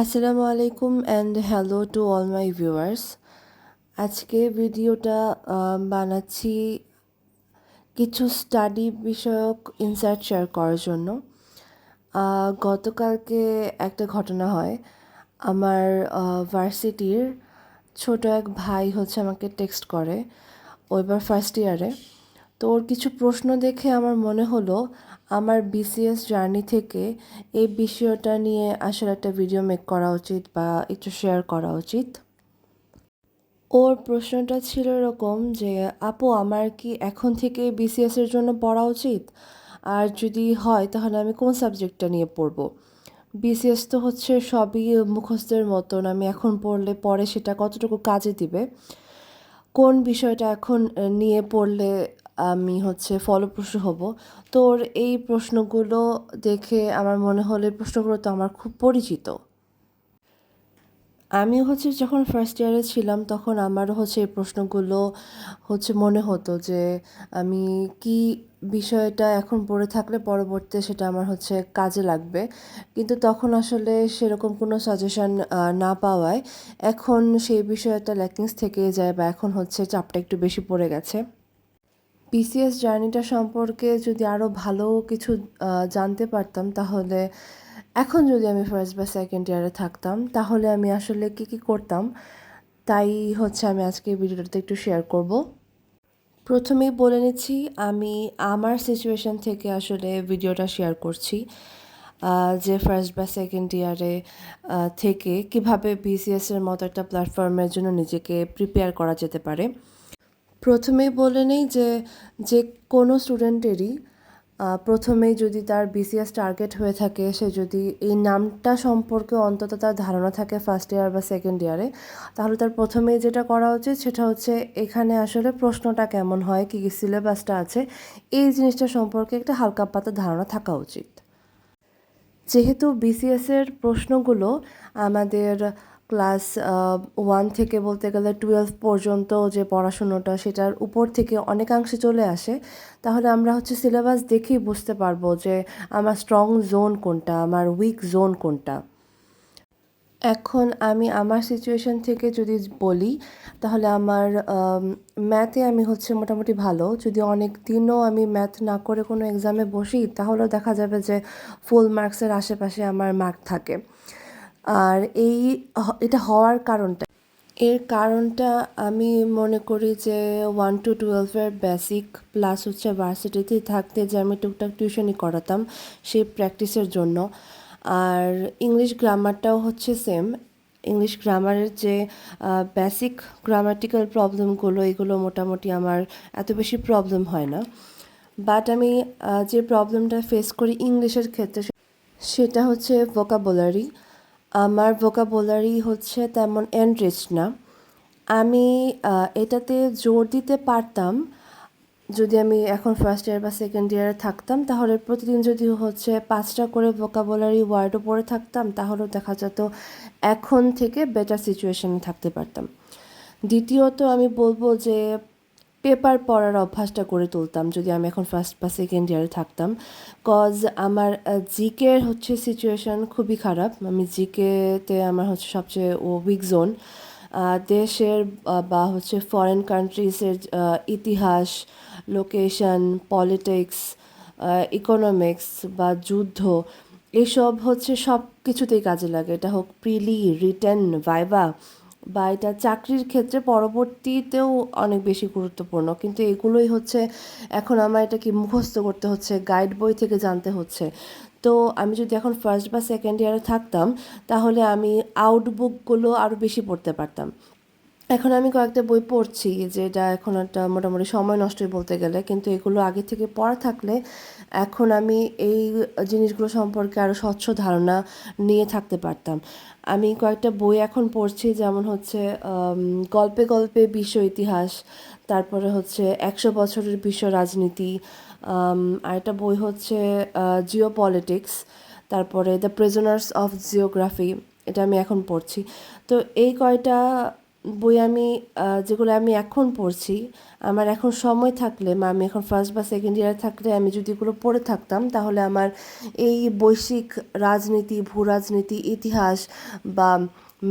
আসসালামু আলাইকুম and hello to all my viewers আজকে ভিডিওটা বানাচ্ছি কিছু স্টাডি বিষয়ক ইনসাইট শেয়ার করার জন্য। গতকালকে একটা ঘটনা হয়। আমার ভার্সিটির ছোট এক ভাই হচ্ছে আমাকে টেক্সট করে ও এবার ফার্স্ট ইয়ারে তো ওর কিছু প্রশ্ন দেখে আমার মনে হলো আমার বিসিএস জার্নি থেকে এই বিষয়টা নিয়ে আসলে একটা ভিডিও মেক করা উচিত বা একটু শেয়ার করা উচিত। ওর প্রশ্নটা ছিল এরকম যে, আপু, আমার কি এখন থেকে বিসিএস এর জন্য পড়া উচিত? আর যদি হয়, তাহলে আমি কোন সাবজেক্টটা নিয়ে পড়ব? বিসিএস তো হচ্ছে সবই মুখস্থের মতন, আমি এখন পড়লে পরে সেটা কতটুকু কাজে দিবে? কোন বিষয়টা এখন নিয়ে পড়লে আমি হচ্ছে ফলপ্রসূ হব। তোর এই প্রশ্নগুলো দেখে আমার মনে হলো এই প্রশ্নগুলো তো আমার খুব পরিচিত। আমি হচ্ছে যখন ফার্স্ট ইয়ারে ছিলাম তখন আমারও হচ্ছে এই প্রশ্নগুলো হচ্ছে মনে হতো যে আমি কি বিষয়টা এখন পড়ে থাকলে পরবর্তীতে সেটা আমার হচ্ছে কাজে লাগবে। কিন্তু তখন আসলে সেরকম কোনো সাজেশন না পাওয়ায় এখন সেই বিষয়টা ল্যাকিংস থেকে যায় বা এখন হচ্ছে চাপটা একটু বেশি পড়ে গেছে। বিসিএস জার্নিটা সম্পর্কে যদি আরও ভালো কিছু জানতে পারতাম, তাহলে এখন যদি আমি ফার্স্ট বা সেকেন্ড ইয়ারে থাকতাম, তাহলে আমি আসলে কী কী করতাম, তাই হচ্ছে আমি আজকে ভিডিওটাতে একটু শেয়ার করব। প্রথমেই বলে নিচ্ছি, আমি আমার সিচুয়েশন থেকে আসলে ভিডিওটা শেয়ার করছি যে ফার্স্ট বা সেকেন্ড ইয়ারে থেকে কীভাবে বিসিএসের মতো একটা প্ল্যাটফর্মের জন্য নিজেকে প্রিপেয়ার করা যেতে পারে। প্রথমেই বলে নেই যে যে কোনো স্টুডেন্টেরই প্রথমেই যদি তার বিসিএস টার্গেট হয়ে থাকে, সে যদি এই নামটা সম্পর্কে অন্তত তার ধারণা থাকে ফার্স্ট ইয়ার বা সেকেন্ড ইয়ারে তাহলে তার প্রথমেই যেটা করা উচিত সেটা হচ্ছে এখানে আসলে প্রশ্নটা কেমন হয়, কী কী সিলেবাসটা আছে, এই জিনিসটা সম্পর্কে একটা হালকা পাতা ধারণা থাকা উচিত। যেহেতু বিসিএসের প্রশ্নগুলো আমাদের ক্লাস ওয়ান থেকে বলতে গেলে টুয়েলভ পর্যন্ত যে পড়াশুনোটা সেটার উপর থেকে অনেকাংশে চলে আসে। তাহলে আমরা হচ্ছে সিলেবাস দেখেই বুঝতে পারব যে আমার স্ট্রং জোন কোনটা, আমার উইক জোন কোনটা। এখন আমি আমার সিচুয়েশন থেকে যদি বলি, তাহলে আমার ম্যাথে আমি হচ্ছে মোটামুটি ভালো। যদি অনেক দিনও আমি ম্যাথ না করে কোনো এক্সামে বসি, তাহলেও দেখা যাবে যে ফুল মার্কসের আশেপাশে আমার মার্ক থাকে। আর এই এটা হওয়ার কারণটা। এর কারণটা আমি মনে করি যে ওয়ান টু টুয়েলভের বেসিক প্লাস হচ্ছে ভার্সিটিতে থাকতে যে আমি টুকটাক টিউশনই করাতাম সেই প্র্যাকটিসের জন্য। আর ইংলিশ গ্রামারটাও হচ্ছে সেম ইংলিশ গ্রামারের যে বেসিক গ্রামাটিক্যাল প্রবলেমগুলো এগুলো মোটামুটি আমার এত বেশি প্রবলেম হয় না। বাট আমি যে প্রবলেমটা ফেস করি ইংলিশের ক্ষেত্রে সেটা হচ্ছে ভোকাবুলারি আমার ভোকাবুলারি হচ্ছে তেমন এনরিচ না। আমি এটাতে জোর দিতে পারতাম। যদি আমি এখন ফার্স্ট ইয়ার বা সেকেন্ড ইয়ারে থাকতাম, তাহলে প্রতিদিন যদি হচ্ছে পাঁচটা করে ভোকাবুলারি ওয়ার্ডও পড়ে থাকতাম, তাহলেও দেখা যেত এখন থেকে বেটার সিচুয়েশনে থাকতে পারতাম। দ্বিতীয়ত আমি বলব যে পেপার পড়ার অভ্যাসটা করে তুলতাম। যদি আমি এখন ফার্স্ট বা সেকেন্ড ইয়ারে থাকতাম। কজ আমার জিকের হচ্ছে সিচুয়েশন খুবই খারাপ। আমি জিকেতে আমার হচ্ছে সবচেয়ে ও উইক জোন দেশের বা হচ্ছে ফরেন কান্ট্রিজের ইতিহাস লোকেশন পলিটিক্স ইকোনমিক্স বা যুদ্ধ, এসব হচ্ছে সব কিছুতেই কাজে লাগে। এটা হোক প্রিলি রিটেন ভাইবা বা এটা চাকরির ক্ষেত্রে পরবর্তীতেও অনেক বেশি গুরুত্বপূর্ণ। কিন্তু এগুলোই হচ্ছে, এখন আমার এটা কি মুখস্থ করতে হচ্ছে গাইড বই থেকে জানতে হচ্ছে। তো আমি যদি এখন ফার্স্ট বা সেকেন্ড ইয়ারে থাকতাম, তাহলে আমি আউটবুকগুলো আরও বেশি পড়তে পারতাম। এখন আমি কয়েকটা বই পড়ছি, যেটা এখন একটা মোটামুটি সময় নষ্টই বলতে গেলে। কিন্তু এগুলো আগে থেকে পড়া থাকলে এখন আমি এই জিনিসগুলো সম্পর্কে আরও স্বচ্ছ ধারণা নিয়ে থাকতে পারতাম। আমি কয়েকটা বই এখন পড়ছি যেমন হচ্ছে গল্পে গল্পে বিশ্ব ইতিহাস তারপরে হচ্ছে একশো বছরের বিশ্ব রাজনীতি আম, আরেকটা বই হচ্ছে জিও পলিটিক্স তারপরে দ্য প্রেজনার্স অফ জিওগ্রাফি এটা আমি এখন পড়ছি। তো এই কয়টা বই আমি যেগুলো আমি এখন পড়ছি, আমার এখন সময় থাকলে বা আমি এখন ফার্স্ট বা সেকেন্ড ইয়ারে থাকলে আমি যদি এগুলো পড়ে থাকতাম, তাহলে আমার এই বৈশ্বিক রাজনীতি, ভূ রাজনীতি, ইতিহাস বা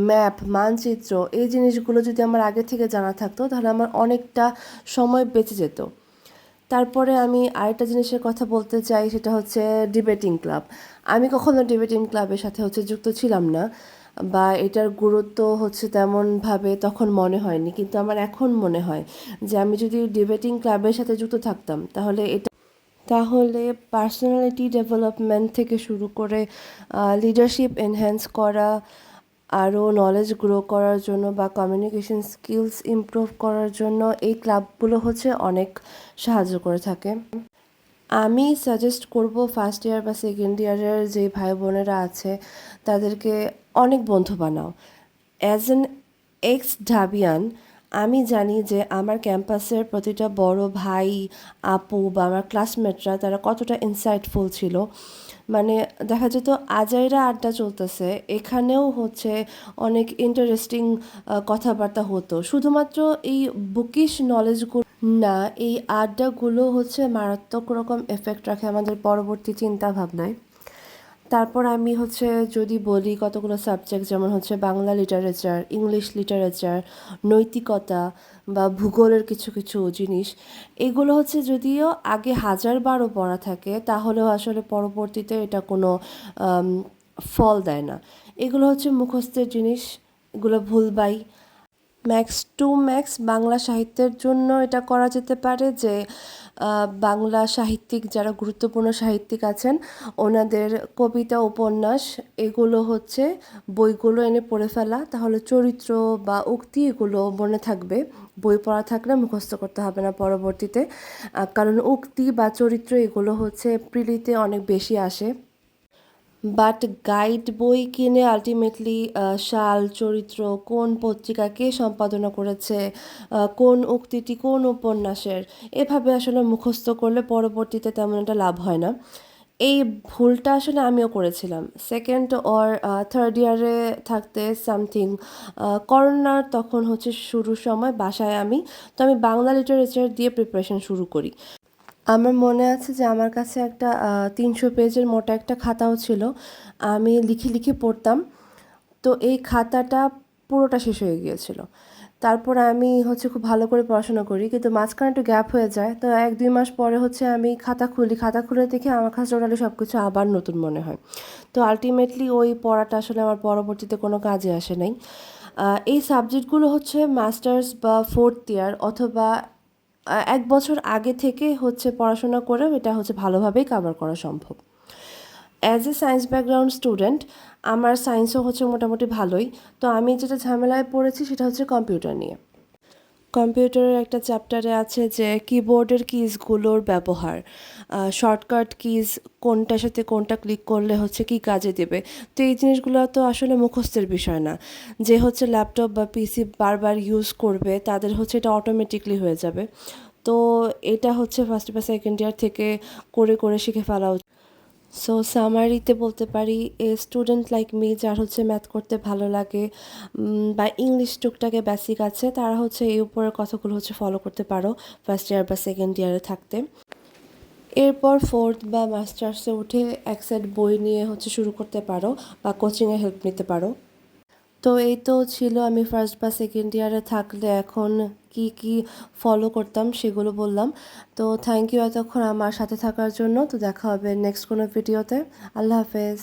ম্যাপ মানচিত্র, এই জিনিসগুলো যদি আমার আগে থেকে জানা থাকতো, তাহলে আমার অনেকটা সময় বেঁচে যেত। তারপরে আমি আরেকটা জিনিসের কথা বলতে চাই, সেটা হচ্ছে ডিবেটিং ক্লাব আমি কখনো ডিবেটিং ক্লাবের সাথে হচ্ছে যুক্ত ছিলাম না। বা এটার গুরুত্ব হচ্ছে তেমনভাবে তখন মনে হয়নি, কিন্তু আমার এখন মনে হয় যে আমি যদি ডিবেটিং ক্লাবের সাথে যুক্ত থাকতাম, তাহলে এটা তাহলে পার্সোনালিটি ডেভেলপমেন্ট থেকে শুরু করে লিডারশিপ এনহ্যান্স করা, আরও নলেজ গ্রো করার জন্য বা কমিউনিকেশন স্কিলস ইমপ্রুভ করার জন্য এই ক্লাবগুলো হচ্ছে অনেক সাহায্য করে থাকে। আমি সাজেস্ট করব ফার্স্ট ইয়ার বা সেকেন্ড ইয়ারের যে ভাই বোনেরা আছে, তাদেরকে অনেক বন্ধু বানাও। অ্যাজ এন এক্স ঢাবিয়ান আমি জানি যে আমার ক্যাম্পাসের প্রতিটা বড় ভাই, আপু বা আমার ক্লাসমেটরা তারা কতটা ইনসাইটফুল ছিল। মানে দেখা যেত আজাইরা আড্ডা চলতেছে, এখানেও হচ্ছে অনেক ইন্টারেস্টিং কথাবার্তা হতো। শুধুমাত্র এই বুকিশ নলেজগুলো না, এই আড্ডাগুলো হচ্ছে মারাত্মক রকম এফেক্ট রাখে আমাদের পরবর্তী চিন্তা ভাবনায় তারপর আমি হচ্ছে যদি বলি কতগুলো সাবজেক্ট যেমন হচ্ছে বাংলা লিটারেচার ইংলিশ লিটারেচার নৈতিকতা বা ভূগোলের কিছু কিছু জিনিস, এগুলো হচ্ছে যদিও আগে হাজার বারও পড়া থাকে, তাহলেও আসলে পরবর্তীতে এটা কোনো ফল দেয় না। এগুলো হচ্ছে মুখস্থের জিনিস, এগুলো ভুলবাই ম্যাক্স টু ম্যাক্স বাংলা সাহিত্যের জন্য এটা করা যেতে পারে যে বাংলা সাহিত্যিক যারা গুরুত্বপূর্ণ সাহিত্যিক আছেন, ওনাদের কবিতা, উপন্যাস এগুলো হচ্ছে বইগুলো এনে পড়ে ফেলা। তাহলে চরিত্র বা উক্তি এগুলো মনে থাকবে। বই পড়া থাকলে মুখস্থ করতে হবে না পরবর্তীতে। কারণ উক্তি বা চরিত্র এগুলো হচ্ছে প্রিলিতে অনেক বেশি আসে। বাট গাইড বই কিনে আলটিমেটলি শাল চরিত্র, কোন পত্রিকা কে সম্পাদনা করেছে কোন উক্তিটি কোন উপন্যাসের, এভাবে আসলে মুখস্থ করলে পরবর্তীতে তেমন একটা লাভ হয় না। এই ভুলটা আসলে আমিও করেছিলাম। সেকেন্ড অর থার্ড ইয়ারে থাকতে সামথিং করোনার তখন হচ্ছে শুরুর সময় বাসায় আমি, তো আমি বাংলা লিটারেচার দিয়ে প্রিপারেশন শুরু করি। আমার মনে আছে যে আমার কাছে একটা তিনশো পেজের মোটা একটা খাতাও ছিল। আমি লিখে লিখে পড়তাম। তো এই খাতাটা পুরোটা শেষ হয়ে গিয়েছিল। তারপর আমি হচ্ছে খুব ভালো করে পড়াশোনা করি, কিন্তু মাঝখানে একটু গ্যাপ হয়ে যায়। তো এক, দুই মাস পরে হচ্ছে আমি খাতা খুলি। খাতা খুলে দেখে আমার কাছে টোটালি সব কিছু আবার নতুন মনে হয়। তো আলটিমেটলি ওই পড়াটা আসলে আমার পরবর্তীতে কোনো কাজে আসে নাই। এই সাবজেক্টগুলো হচ্ছে মাস্টার্স বা ফোর্থ ইয়ার অথবা এক বছর আগে থেকে হচ্ছে পড়াশোনা করে এটা হচ্ছে ভালোভাবেই কাভার করা সম্ভব। As a science background student আমার সায়েন্সও হচ্ছে মোটামুটি ভালোই। তো আমি যেটা ঝামেলায় পড়েছি সেটা হচ্ছে কম্পিউটার নিয়ে। কম্পিউটারের একটা চ্যাপ্টারে আছে যে কিবোর্ডের কিজগুলোর ব্যবহার। শর্টকাট কিজ কোনটার সাথে কোনটা ক্লিক করলে হচ্ছে কি কাজে দেবে। তো এই জিনিসগুলো তো আসলে মুখস্থের বিষয় না। যে হচ্ছে ল্যাপটপ বা পিসি বারবার ইউজ করবে, তাদের হচ্ছে এটা অটোমেটিকলি হয়ে যাবে। তো এটা হচ্ছে ফার্স্ট বা সেকেন্ড ইয়ার থেকে করে করে শিখে ফেলা উচিত। সো সামারিতে বলতে পারি এ স্টুডেন্ট লাইক মি যার হচ্ছে ম্যাথ করতে ভালো লাগে বা ইংলিশ টুকটাকে বেসিক আছে, তারা হচ্ছে এই উপরের কথাগুলো হচ্ছে ফলো করতে পারো ফার্স্ট ইয়ার বা সেকেন্ড ইয়ারে থাকতে। এরপর ফোর্থ বা মাস্টার্সে উঠে এক সেট বই নিয়ে হচ্ছে শুরু করতে পারো, বা কোচিংয়ে হেল্প নিতে পারো। তো এই তো ছিল আমি ফার্স্ট বা সেকেন্ড ইয়ারে থাকলে এখন কি কি ফলো করতাম সেগুলো বললাম। তো থ্যাংক ইউ এতক্ষণ আমার সাথে থাকার জন্য। তো দেখা হবে নেক্সট কোনো ভিডিওতে আল্লাহ হাফেজ।